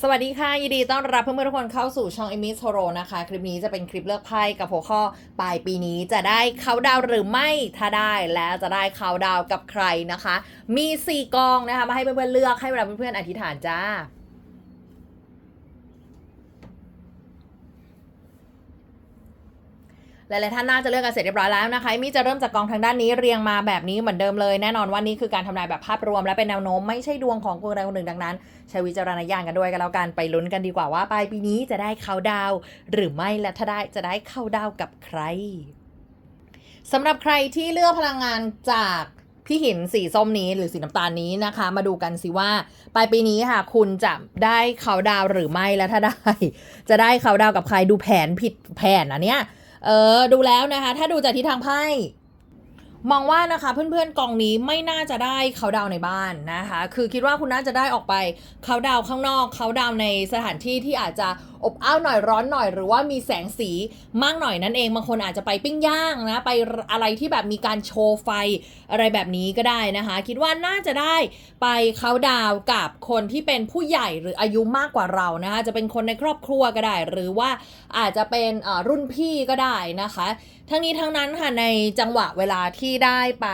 สวัสดีค่ะ ยินดีต้อนรับเพื่อนๆทุกคนเข้าสู่ช่อง e m i s o r o นะคะ คลิปนี้จะเป็นคลิปเลือกไพ่กับหัวข้อปลายปีนี้จะได้เขาดาวหรือไม่ถ้าได้และจะได้เขาดาวกับใครนะคะ มี 4กองนะคะมาให้เพื่อนๆเลือกให้เวลาเพื่อนๆอธิษฐานจ้า หลายๆท่านน่าจะเลือกกันเสร็จเรียบร้อยแล้วนะคะมีจะเริ่มจากกองทางด้านนี้เรียงมาแบบนี้เหมือนเดิมเลยแน่นอนว่านี่คือการทำนายแบบภาพรวมและเป็นแนวโน้มไม่ใช่ดวงของคนใดคนหนึ่งดังนั้นใช้วิจารณญาณกันด้วยกันแล้วกันไปลุ้นกันดีกว่าว่าปลายปีนี้จะได้เข้าดาว หรือไม่และถ้าได้จะได้เข้าดาวกับใครสำหรับใครที่เลือกพลังงานจากพี่หินสีส้มนี้หรือสีน้ำตาลนี้นะคะ มาดูกันสิว่าปลายปีนี้ค่ะ คุณจะได้เขาดาวหรือไม่และถ้าได้ จะได้เขาดาวกับใครดูแผนผิดแผนอันเนี้ย เออ ดูแล้วนะคะ ถ้าดูจากทิศทางไพ่ มองว่านะคะเพื่อนๆกองนี้ไม่น่าจะได้เขาดาวในบ้านนะคะ คือคิดว่าคุณน่าจะได้ออกไปเขาดาวข้างนอกเขาดาวในสถานที่ที่อาจจะอบอ้าวหน่อยร้อนหน่อย หรือว่ามีแสงสีมากหน่อยนั่นเองบางคนอาจจะไปปิ้งย่างนะไปอะไรที่แบบมีการโชว์ไฟอะไรแบบนี้ก็ได้นะคะ คิดว่าน่าจะได้ไปเขาดาวกับคนที่เป็นผู้ใหญ่หรืออายุมากกว่าเรานะคะจะเป็นคนในครอบครัวก็ได้ หรือว่าอาจจะเป็นรุ่นพี่ก็ได้นะคะ ทั้งนี้ทั้งนั้นค่ะในจังหวะเวลาที่ได้ไป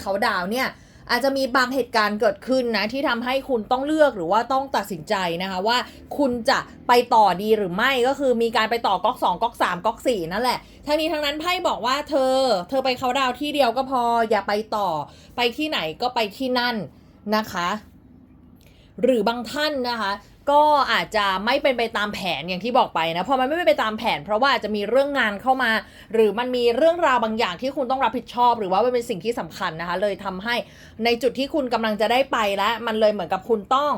เขาดาวเนี่ยอาจจะมีบางเหตุการณ์เกิดขึ้นนะ ที่ทำให้คุณต้องเลือกหรือว่าต้องตัดสินใจนะคะว่าคุณจะไปต่อดีหรือไม่ก็คือมีการไปต่อก๊อก2ก๊อก3ก๊อก4นั่นแหละทั้งนี้ทั้งนั้นไพ่บอกว่าเธอ เธอไปเขาดาวที่เดียวก็พออย่าไปต่อ ไปที่ไหนก็ไปที่นั่นนะคะ หรือบางท่านนะคะ ก็อาจจะไม่เป็นไปตามแผนอย่างที่บอกไปนะพอมันไม่เป็นไปตามแผน เพราะว่าจะมีเรื่องงานเข้ามา หรือมันมีเรื่องราวบางอย่างที่คุณต้องรับผิดชอบ หรือว่ามันเป็นสิ่งที่สำคัญนะคะ เลยทำให้ในจุดที่คุณกำลังจะได้ไปแล้วมันเลยเหมือนกับคุณต้อง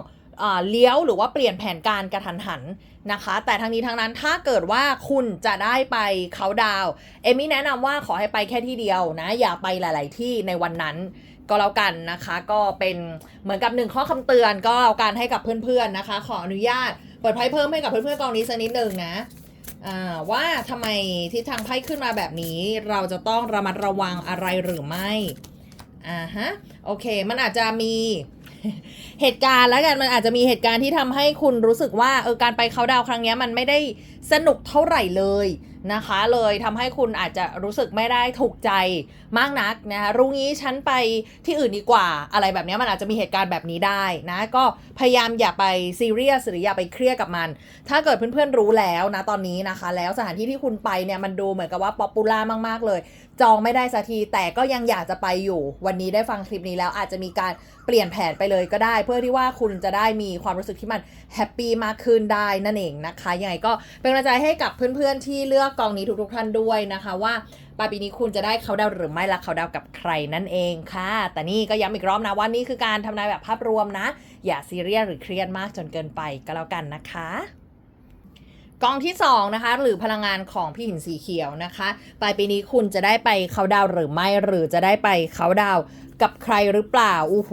เลี้ยวหรือว่าเปลี่ยนแผนการกระทันหันนะคะ แต่ทั้งนี้ทั้งนั้นถ้าเกิดว่าคุณจะได้ไปเขาดาวเอมี่แนะนำว่าขอให้ไปแค่ที่เดียวนะ อย่าไปหลาย ๆ ที่ในวันนั้น ก็แล้วกันนะคะ ก็เป็นเหมือนกับหนึ่งข้อคำเตือนก็แล้วกันให้กับเพื่อนๆนะคะ ขออนุญาตเปิดไพ่เพิ่มให้กับเพื่อนๆกองนี้สักนิดหนึ่งนะอ่าว่าทำไมทิศทางไพ่ขึ้นมาแบบนี้ เราจะต้องระมัดระวังอะไรหรือไม่อ่าฮะโอเค มันอาจจะมีเหตุการณ์แล้วกันมันอาจจะมีเหตุการณ์ที่ทำให้คุณรู้สึกว่าเออการไปเขาดาวครั้งนี้มันไม่ได้สนุกเท่าไหร่เลย นะคะเลยทำให้คุณอาจจะรู้สึกไม่ได้ถูกใจมากนักนะคะรุ่งนี้ฉันไปที่อื่นดีกว่า อะไรแบบนี้มันอาจจะมีเหตุการณ์แบบนี้ได้นะ ก็พยายามอย่าไปซีเรียสหรืออย่าไปเครียดกับมัน ถ้าเกิดเพื่อนๆรู้แล้วนะตอนนี้นะคะ แล้วสถานที่ที่คุณไปเนี่ยมันดูเหมือนกับว่าป๊อปปูล่ามากๆเลย จองไม่ได้สักทีแต่ก็ยังอยากจะไปอยู่ วันนี้ได้ฟังคลิปนี้แล้วอาจจะมีการเปลี่ยนแผนไปเลยก็ได้ เพื่อที่ว่าคุณจะได้มีความรู้สึกที่มันแฮปปี้มากขึ้นได้นั่นเองนะคะยังไงก็เป็นกำลังใจให้กับเพื่อนๆที่เลือกกองนี้ทุกๆท่านด้วยนะคะว่าปลายปีนี้คุณจะได้เขาดาวหรือไม่ละเขาดาวกับใครนั่นเองค่ะ แต่นี่ก็ย้ำอีกรอบนะว่านี่คือการทำนายแบบภาพรวมนะ อย่าซีเรียสหรือเครียดมากจนเกินไปก็แล้วกันนะคะกองที่2นะคะหรือพลังงานของพี่หินสีเขียวนะคะ ปลายปีนี้คุณจะได้ไปเขาดาวหรือไม่หรือจะได้ไปเขาดาว กับใครหรือเปล่าโอ้โห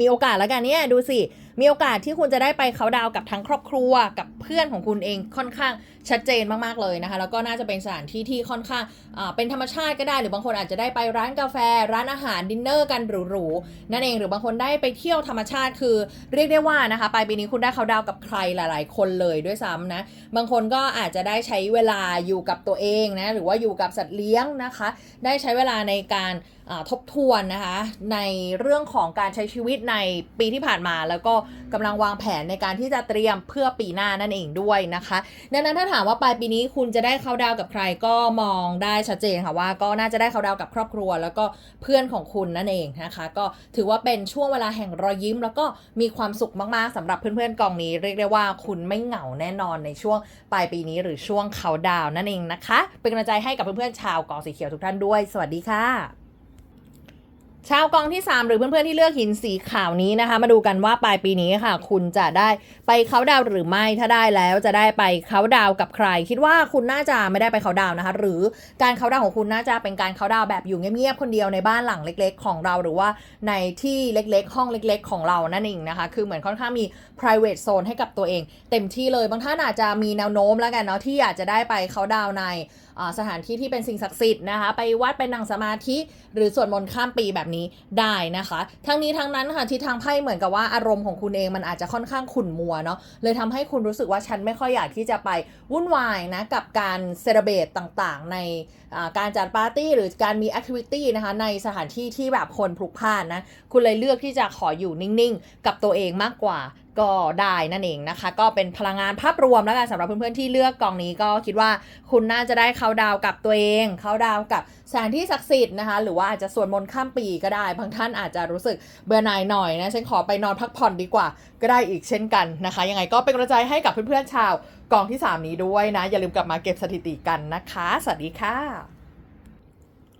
มีโอกาสแล้วกันเนี่ยดูสิ มีโอกาสที่คุณจะได้ไปเขาดาวกับทั้งครอบครัวกับเพื่อนของคุณเองค่อนข้างชัดเจนมากๆเลยนะคะ แล้วก็น่าจะเป็นสถานที่ที่ค่อนข้างเป็นธรรมชาติก็ได้ หรือบางคนอาจจะได้ไปร้านกาแฟ ร้านอาหารดินเนอร์กันหรูๆนั่นเองหรือบางคนได้ไปเที่ยวธรรมชาติคือ เรียกได้ว่านะคะปลายปีนี้คุณได้เขาดาวกับใครหลาย ๆ คนเลยด้วยซ้ำนะบางคนก็อาจจะได้ใช้เวลาอยู่กับตัวเองนะหรือว่าอยู่กับสัตว์เลี้ยงนะคะ ได้ใช้เวลาในการ ทบทวนนะคะในเรื่องของการใช้ชีวิตในปีที่ผ่านมา แล้วก็กำลังวางแผนในการที่จะเตรียมเพื่อปีหน้านั่นเองด้วยนะคะดังนั้นถ้าถามว่าปลายปีนี้คุณจะได้เข้าดาวกับใครก็มองได้ชัดเจนค่ะว่าก็น่าจะได้เข้าดาวกับครอบครัว แล้วก็เพื่อนของคุณนั่นเองนะคะก็ถือว่าเป็นช่วงเวลาแห่งรอยยิ้ม แล้วก็มีความสุขมากๆสำหรับเพื่อนๆกองนี้ เรียกได้ว่าคุณไม่เหงาแน่นอนในช่วงปลายปีนี้หรือช่วงเขาดาวน์นั่นเองนะคะ เป็นกำลังใจให้กับเพื่อนๆชาวกองสีเขียวทุกท่านด้วย สวัสดีค่ะ ชาวกองที่ 3 หรือเพื่อนๆที่เลือกหินสีขาวนี้นะคะ มาดูกันว่าปลายปีนี้ค่ะ คุณจะได้ไปเขาดาวหรือไม่ถ้าได้แล้วจะได้ไปเขาดาวกับใคร คิดว่าคุณน่าจะไม่ได้ไปเขาดาวนะคะ หรือการเขาดาวของคุณน่าจะเป็นการเขาดาวแบบอยู่เงียบๆคนเดียวในบ้านหลังเล็ก ๆ ของเราหรือว่าในที่เล็กๆ ห้องเล็ก ๆ ของเรานั่นเองนะคะ คือเหมือนค่อนข้างมี private zone ให้กับตัวเอง เต็มที่เลยบางท่านอาจจะมีแนวโน้มแล้วกันเนาะที่อยากจะได้ไปเขาดาวในสถานที่ที่เป็นสิ่งศักดิ์สิทธิ์นะคะ ไปวัดไปนั่งสมาธิ หรือสวดมนต์ข้ามปีแบบนี้ได้นะคะ ทั้งนี้ทั้งนั้นค่ะที่ทางไพ่เหมือนกับว่าอารมณ์ของคุณเองมันอาจจะค่อนข้างขุ่นมัวเนาะเลยทำให้คุณรู้สึกว่าฉันไม่ค่อยอยากที่จะไปวุ่นวายนะกับการเซเลบตต่างๆ ในการจัดปาร์ตี้หรือการมีแอคทิวิตี้นะคะในสถานที่ที่แบบคนพลุกพล่านนะคุณเลยเลือกที่จะขออยู่นิ่งๆ กับตัวเองมากกว่า ก็ได้นั่นเองนะคะ ก็เป็นพลังงานภาพรวมแล้วกันสำหรับเพื่อนๆที่เลือกกองนี้ก็คิดว่าคุณน่าจะได้เข้าดาวกับตัวเองเข้าดาวกับสถานที่ศักดิ์สิทธิ์นะคะ หรือว่าอาจจะสวดมนต์ข้ามปีก็ได้ บางท่านอาจจะรู้สึกเบื่อหน่ายหน่อยนะฉันขอไปนอนพักผ่อนดีกว่า ก็ได้อีกเช่นกันนะคะ ยังไงก็เป็นกำลังใจให้กับเพื่อนๆชาวกองที่ 3 นี้ด้วยนะ อย่าลืมกลับมาเก็บสถิติกันนะคะ สวัสดีค่ะ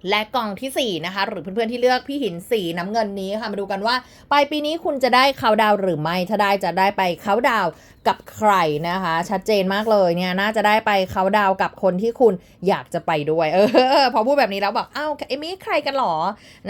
และกล่องทีสี่ 4 นะคะ หรือเพื่อนๆที่เลือกพี่หินสีน้ำเงินนี้ค่ะ มาดูกันว่าปลายปีนี้คุณจะได้เขาดาวหรือไม่ ถ้าได้จะได้ไปเขาดาวกับใครนะคะ ชัดเจนมากเลยเนี่ยน่าจะได้ไปเขาดาวกับคนที่คุณอยากจะไปด้วย เออพอพูดแบบนี้แล้วบอกอ้าวเอมี่ใครกันหรอ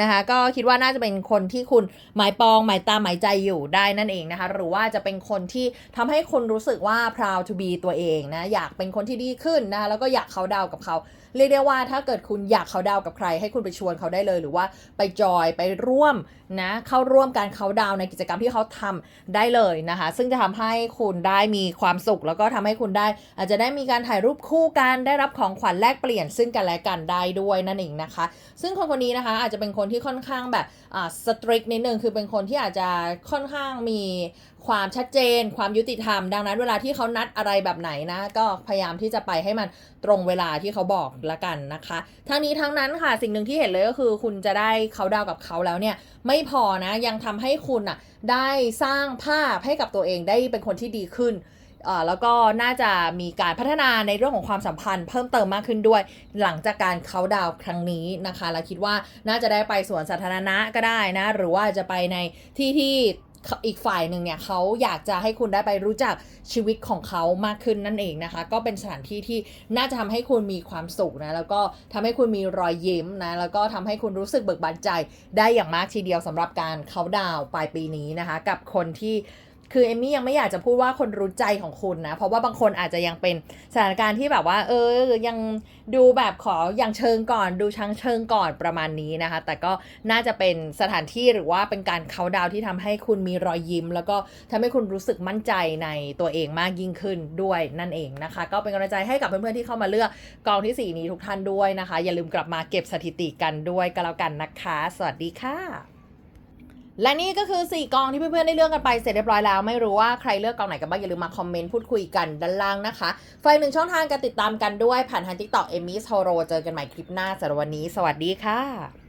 นะคะ ก็คิดว่าน่าจะเป็นคนที่คุณหมายปองหมายตาหมายใจอยู่ได้นั่นเองนะคะ หรือว่าจะเป็นคนที่ทำให้คุณรู้สึกว่า proud to be ตัวเองนะอยากเป็นคนที่ดีขึ้นนะคะแล้วก็อยากเขาดาวกับเขา เรียกได้ว่าถ้าเกิดคุณอยากเขาดาวกับใคร ให้คุณไปชวนเขาได้เลย หรือว่าไปจอยไปร่วมนะเข้าร่วมการเขาดาวในกิจกรรมที่เขาทำได้เลยนะคะ ซึ่งจะทำให้คุณได้มีความสุข แล้วก็ทำให้คุณได้ อาจจะได้มีการถ่ายรูปคู่กันได้รับของขวัญแลกเปลี่ยน ซึ่งกันและกันได้ด้วยนั่นเองนะคะ ซึ่งคนคนนี้นะคะอาจจะเป็นคนที่ค่อนข้างแบบอ่าสตริกนิดนึงคือเป็นคนที่อาจจะค่อนข้างมี ความชัดเจน ความยุติธรรม ดังนั้นเวลาที่เขานัดอะไรแบบไหนนะ ก็พยายามที่จะไปให้มันตรงเวลาที่เขาบอกละกันนะคะ ทั้งนี้ทั้งนั้นค่ะสิ่งหนึ่งที่เห็นเลยก็คือ คุณจะได้เขาดาวกับเขาแล้วเนี่ยไม่พอนะยังทำให้คุณอะได้สร้างภาพให้กับตัวเองได้เป็นคนที่ดีขึ้นเอ่อแล้วก็น่าจะมีการพัฒนาในเรื่องของความสัมพันธ์เพิ่มเติมมากขึ้นด้วย หลังจากการเขาดาวครั้งนี้นะคะและคิดว่าน่าจะได้ไปสวนสาธารณะก็ได้นะ หรือว่าจะไปในที่ที่ อีกฝ่ายหนึ่งเนี่ยเขาอยากจะให้คุณได้ไปรู้จักชีวิตของเขามากขึ้นนั่นเองนะคะ ก็เป็นสถานที่ที่น่าจะทำให้คุณมีความสุขนะแล้วก็ทำให้คุณมีรอยยิ้มนะแล้วก็ทำให้คุณรู้สึกเบิกบานใจได้อย่างมากทีเดียวสำหรับการเขาดาวปลายปีนี้นะคะ กับคนที่ คือเอมมี่ยังไม่อยากจะพูดว่าคนรู้ใจของคุณนะ เพราะว่าบางคนอาจจะยังเป็นสถานการณ์ที่แบบว่า เออยังดูแบบขออย่างเชิงก่อน ดูชังเชิงก่อนประมาณนี้นะคะ แต่ก็น่าจะเป็นสถานที่หรือว่าเป็นการเขาดาวที่ทำให้คุณมีรอยยิ้ม แล้วก็ทำให้คุณรู้สึกมั่นใจในตัวเองมากยิ่งขึ้นด้วยนั่นเองนะคะ ก็เป็นกำลังใจให้กับเพื่อนๆที่เข้ามาเลือกกองที่สี่นี้ทุกท่านด้วยนะคะ อย่าลืมกลับมาเก็บสถิติกันด้วยก็แล้วกันนะคะ สวัสดีค่ะ และนี่ก็คือ 4 กองที่เพื่อนๆได้เลือกกันไปเสร็จเรียบร้อยแล้ว ไม่รู้ว่าใครเลือกกองไหนกันบ้างอย่าลืมมาคอมเมนต์พูดคุยกันด้านล่างนะคะไฟหนึ่งช่องทางการติดตามกันด้วยผ่านทางทิกตอกเอมิสโฮโรเจอกันใหม่คลิปหน้าสำหรับวันนี้ สวัสดีค่ะ